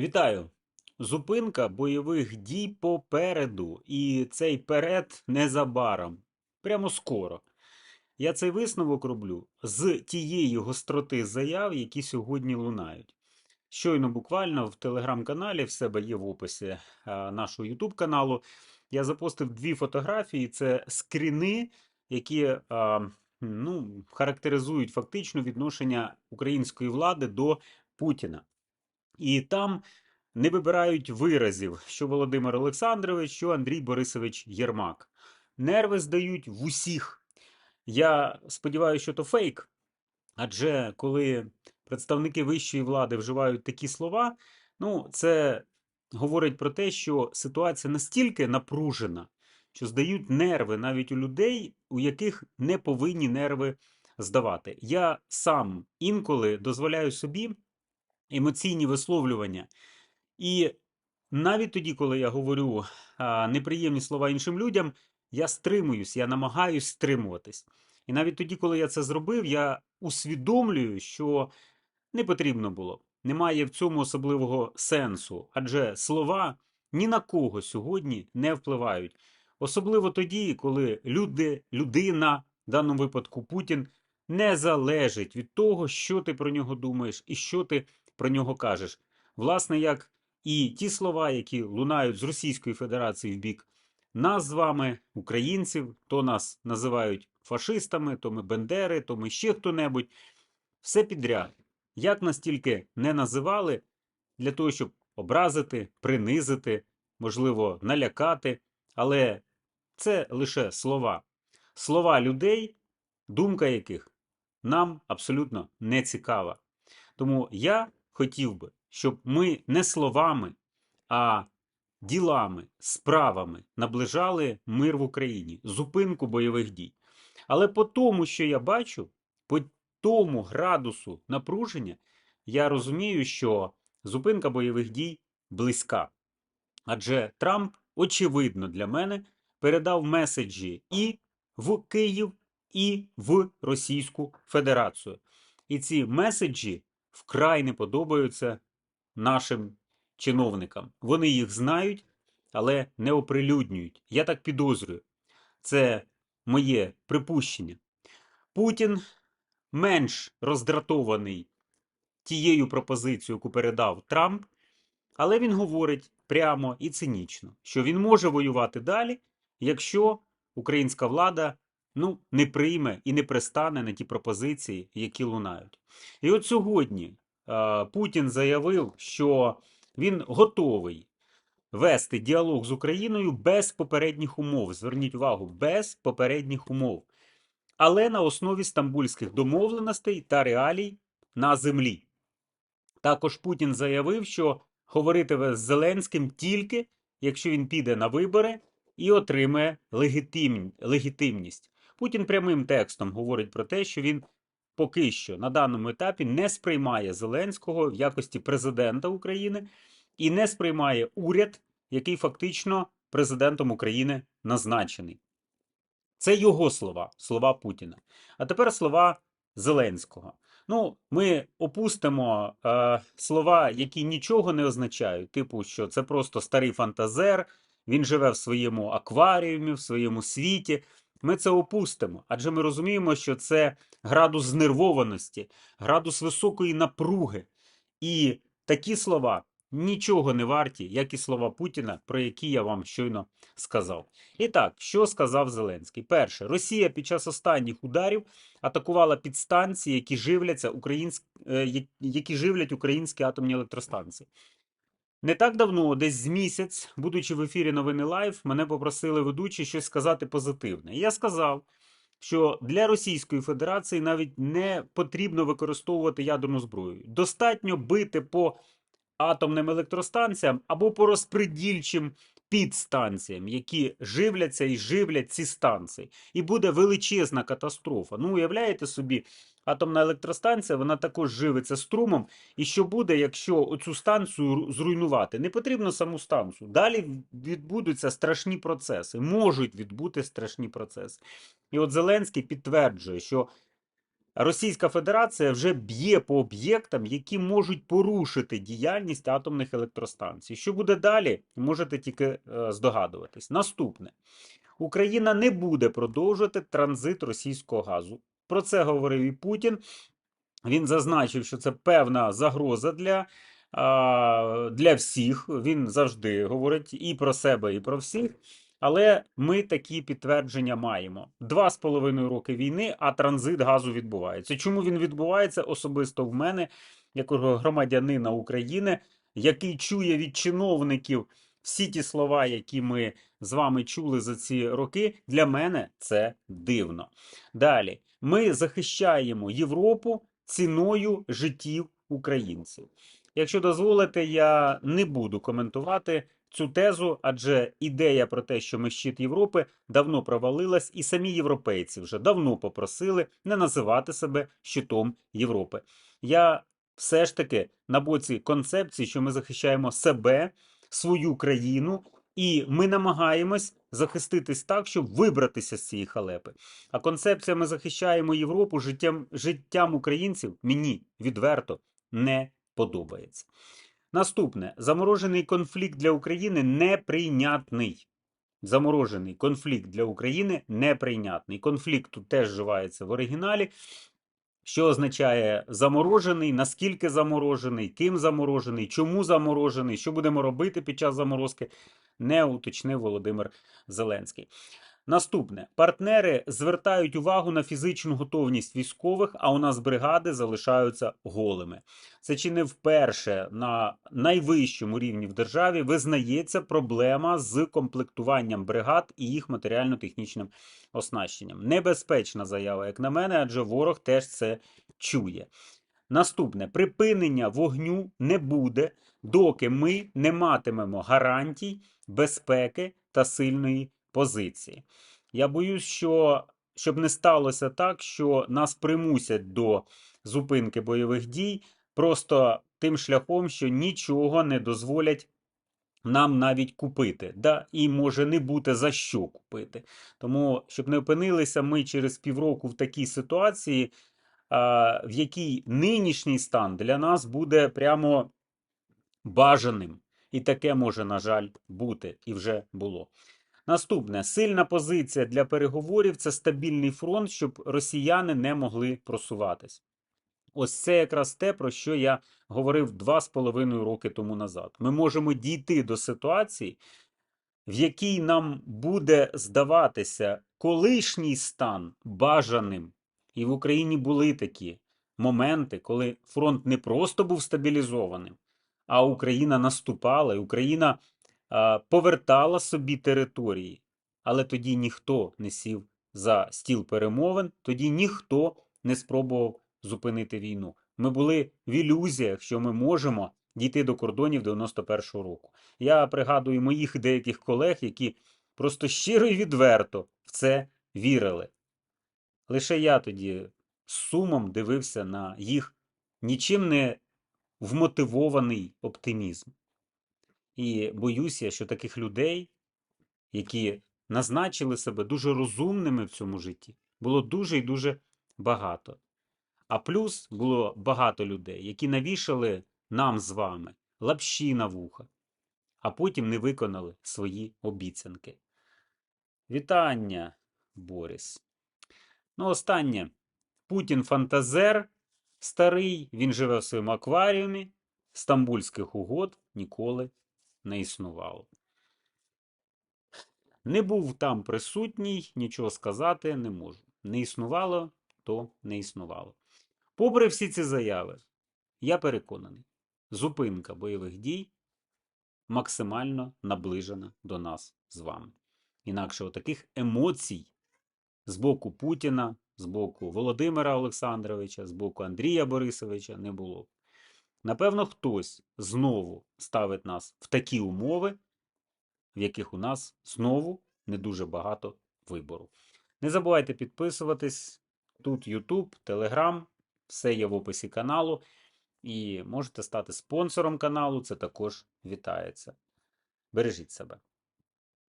Вітаю! Зупинка бойових дій попереду, і цей перед незабаром, прямо скоро. Я цей висновок роблю з тієї гостроти заяв, які сьогодні лунають. Щойно буквально в телеграм-каналі в себе є в описі нашого Ютуб каналу. Я запостив дві фотографії: це скріни, які ну, характеризують фактично відношення української влади до Путіна. І там не вибирають виразів, що Володимир Олександрович, що Андрій Борисович Єрмак. Нерви здають в усіх. Я сподіваюся, що то фейк. Адже коли представники вищої влади вживають такі слова, ну це говорить про те, що ситуація настільки напружена, що здають нерви навіть у людей, у яких не повинні нерви здавати. Я сам інколи дозволяю собі емоційні висловлювання. І навіть тоді, коли я говорю неприємні слова іншим людям, я стримуюсь, я намагаюсь стримуватись. І навіть тоді, коли я це зробив, я усвідомлюю, що не потрібно було. Немає в цьому особливого сенсу, адже слова ні на кого сьогодні не впливають. Особливо тоді, коли люди, людина, в даному випадку Путін, не залежить від того, що ти про нього думаєш і що ти про нього кажеш. Власне, як і ті слова, які лунають з Російської Федерації в бік нас з вами, українців, то нас називають фашистами, то ми бендери, то ми ще хто-небудь. Все підряд. Як нас тільки не називали для того, щоб образити, принизити, можливо, налякати. Але це лише слова. Слова людей, думка яких нам абсолютно не цікава. Тому я хотів би, щоб ми не словами, а ділами, справами наближали мир в Україні, зупинку бойових дій. Але по тому, що я бачу, по тому градусу напруження, я розумію, що зупинка бойових дій близька. Адже Трамп, очевидно, для мене передав меседжі і в Київ, і в Російську Федерацію. І ці меседжі вкрай не подобаються нашим чиновникам. Вони їх знають, але не оприлюднюють. Я так підозрюю. Це моє припущення. Путін менш роздратований тією пропозицією, яку передав Трамп, але він говорить прямо і цинічно, що він може воювати далі, якщо українська влада ну, не прийме і не пристане на ті пропозиції, які лунають. І от сьогодні е, Путін заявив, що він готовий вести діалог з Україною без попередніх умов. Зверніть увагу, без попередніх умов. Але на основі стамбульських домовленостей та реалій на землі. Також Путін заявив, що говоритиме з Зеленським тільки, якщо він піде на вибори і отримає легітим... легітимність. Путін прямим текстом говорить про те, що він поки що на даному етапі не сприймає Зеленського в якості президента України і не сприймає уряд, який фактично президентом України назначений. Це його слова, слова Путіна. А тепер слова Зеленського. Ну, ми опустимо е, слова, які нічого не означають, типу, що це просто старий фантазер, він живе в своєму акваріумі, в своєму світі. Ми це опустимо, адже ми розуміємо, що це градус знервованості, градус високої напруги. І такі слова нічого не варті, як і слова Путіна, про які я вам щойно сказав. І так, що сказав Зеленський? Перше, Росія під час останніх ударів атакувала підстанції, які живляться українськ... е, які живлять українські атомні електростанції. Не так давно, десь з місяць, будучи в ефірі новини Лайв, мене попросили ведучі щось сказати позитивне. Я сказав, що для Російської Федерації навіть не потрібно використовувати ядерну зброю. Достатньо бити по атомним електростанціям або по розпредільчим підстанціям, які живляться і живлять ці станції. І буде величезна катастрофа. Ну, уявляєте собі, атомна електростанція вона також живиться струмом. І що буде, якщо оцю станцію зруйнувати? Не потрібно саму станцію. Далі відбудуться страшні процеси, можуть відбути страшні процеси. І от Зеленський підтверджує, що Російська Федерація вже б'є по об'єктам, які можуть порушити діяльність атомних електростанцій. Що буде далі, можете тільки е, здогадуватись. Наступне. Україна не буде продовжувати транзит російського газу. Про це говорив і Путін. Він зазначив, що це певна загроза для, для всіх. Він завжди говорить і про себе, і про всіх. Але ми такі підтвердження маємо. Два з половиною роки війни, а транзит газу відбувається. Чому він відбувається особисто в мене, як громадянина України, який чує від чиновників всі ті слова, які ми з вами чули за ці роки, для мене це дивно. Далі, ми захищаємо Європу ціною життів українців. Якщо дозволите, я не буду коментувати цю тезу, адже ідея про те, що ми щит Європи, давно провалилась, і самі європейці вже давно попросили не називати себе щитом Європи. Я все ж таки на боці концепції, що ми захищаємо себе, свою країну, і ми намагаємось захиститись так, щоб вибратися з цієї халепи. А концепція ми захищаємо Європу життям, життям українців мені відверто не подобається. Наступне заморожений конфлікт для України неприйнятний. Заморожений конфлікт для України неприйнятний. Конфлікт тут теж вживається в оригіналі. Що означає заморожений, наскільки заморожений, ким заморожений, чому заморожений, що будемо робити під час заморозки, не уточнив Володимир Зеленський. Наступне партнери звертають увагу на фізичну готовність військових, а у нас бригади залишаються голими. Це чи не вперше на найвищому рівні в державі визнається проблема з комплектуванням бригад і їх матеріально-технічним оснащенням. Небезпечна заява, як на мене, адже ворог теж це чує. Наступне припинення вогню не буде, доки ми не матимемо гарантій безпеки та сильної позиції. Я боюсь, що щоб не сталося так, що нас примусять до зупинки бойових дій просто тим шляхом, що нічого не дозволять нам навіть купити, да? і може не бути за що купити. Тому, щоб не опинилися ми через півроку в такій ситуації, в якій нинішній стан для нас буде прямо бажаним. І таке може, на жаль, бути, і вже було. Наступне сильна позиція для переговорів це стабільний фронт, щоб росіяни не могли просуватись. Ось це якраз те, про що я говорив два з половиною роки тому назад. Ми можемо дійти до ситуації, в якій нам буде здаватися колишній стан бажаним. І в Україні були такі моменти, коли фронт не просто був стабілізованим, а Україна наступала, і Україна повертала собі території. Але тоді ніхто не сів за стіл перемовин, тоді ніхто не спробував зупинити війну. Ми були в ілюзіях, що ми можемо дійти до кордонів 91-го року. Я пригадую моїх деяких колег, які просто щиро і відверто в це вірили. Лише я тоді з сумом дивився на їх нічим не вмотивований оптимізм. І боюся, що таких людей, які назначили себе дуже розумними в цьому житті, було дуже і дуже багато. А плюс було багато людей, які навішали нам з вами лапші на вуха, а потім не виконали свої обіцянки. Вітання, Борис. Ну, останнє. Путін фантазер старий, він живе в своєму акваріумі, стамбульських угод ніколи не існувало. Не був там присутній, нічого сказати не можу. Не існувало, то не існувало. Попри всі ці заяви, я переконаний, зупинка бойових дій максимально наближена до нас з вами. Інакше таких емоцій з боку Путіна, з боку Володимира Олександровича, з боку Андрія Борисовича не було. Напевно, хтось знову ставить нас в такі умови, в яких у нас знову не дуже багато вибору. Не забувайте підписуватись. Тут YouTube, Telegram, все є в описі каналу. І можете стати спонсором каналу, це також вітається. Бережіть себе.